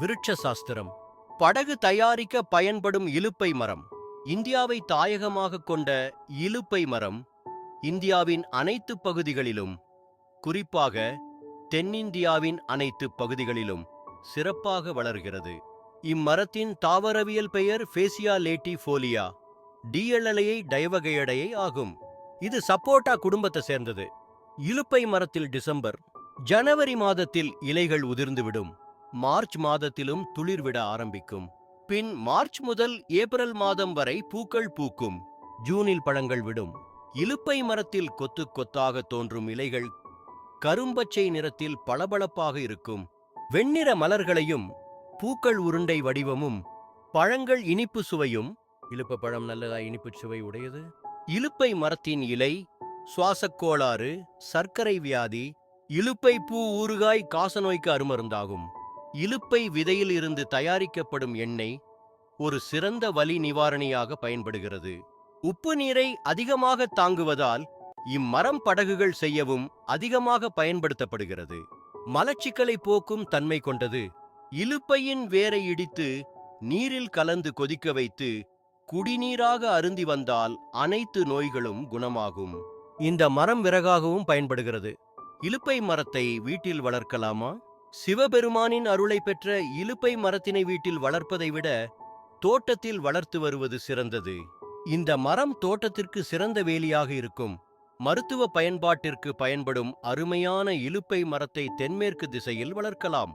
விருட்ச சாஸ்திரம் படகு தயாரிக்க பயன்படும் இலுப்பை மரம். இந்தியாவை தாயகமாக கொண்ட இலுப்பை மரம் இந்தியாவின் அனைத்து பகுதிகளிலும் குறிப்பாக தென்னிந்தியாவின் அனைத்து பகுதிகளிலும் சிறப்பாக வளர்கிறது. இம்மரத்தின் தாவரவியல் பெயர் ஃபேசியா லேட்டி ஃபோலியா டிஎல்எலையை டைவகையடையை ஆகும். இது சப்போட்டா குடும்பத்தை சேர்ந்தது. இலுப்பை மரத்தில் டிசம்பர் ஜனவரி மாதத்தில் இலைகள் உதிர்ந்துவிடும். மார்ச் மாதத்திலும் துளிர்விட ஆரம்பிக்கும். பின் மார்ச் முதல் ஏப்ரல் மாதம் வரை பூக்கள் பூக்கும். ஜூனில் பழங்கள் விடும். இலுப்பை மரத்தில் கொத்து கொத்தாக தோன்றும் இலைகள் கரும்பச்சை நிறத்தில் பளபளப்பாக இருக்கும். வெண்ணிற மலர்களையும் பூக்கள் உருண்டை வடிவமும் பழங்கள் இனிப்பு சுவையும் இலுப்ப பழம் நல்லதா இனிப்பு சுவை உடையது? இலுப்பை மரத்தின் இலை சுவாசக் கோளாறு சர்க்கரை வியாதி இலுப்பை பூ ஊறுகாய் காசநோய்க்கு அருமருந்தாகும். இலுப்பை விதையில் இருந்து தயாரிக்கப்படும் எண்ணெய் ஒரு சிறந்த வலி நிவாரணியாக பயன்படுகிறது. உப்பு நீரை அதிகமாக தாங்குவதால் இம்மரம் படகுகள் செய்யவும் அதிகமாக பயன்படுத்தப்படுகிறது. மலச்சிக்கலை போக்கும் தன்மை கொண்டது. இலுப்பையின் வேரை இடித்து நீரில் கலந்து கொதிக்க வைத்து குடிநீராக அருந்தி வந்தால் அனைத்து நோய்களும் குணமாகும். இந்த மரம் விறகாகவும் பயன்படுகிறது. இலுப்பை மரத்தை வீட்டில் வளர்க்கலாமா? சிவபெருமானின் அருளை பெற்ற இலுப்பை மரத்தினை வீட்டில் வளர்ப்பதை விட தோட்டத்தில் வளர்த்து வருவது சிறந்தது. இந்த மரம் தோட்டத்திற்கு சிறந்த வேலியாக இருக்கும். மருத்துவ பயன்பாட்டிற்கு பயன்படும் அருமையான இலுப்பை மரத்தை தென்மேற்கு திசையில் வளர்க்கலாம்.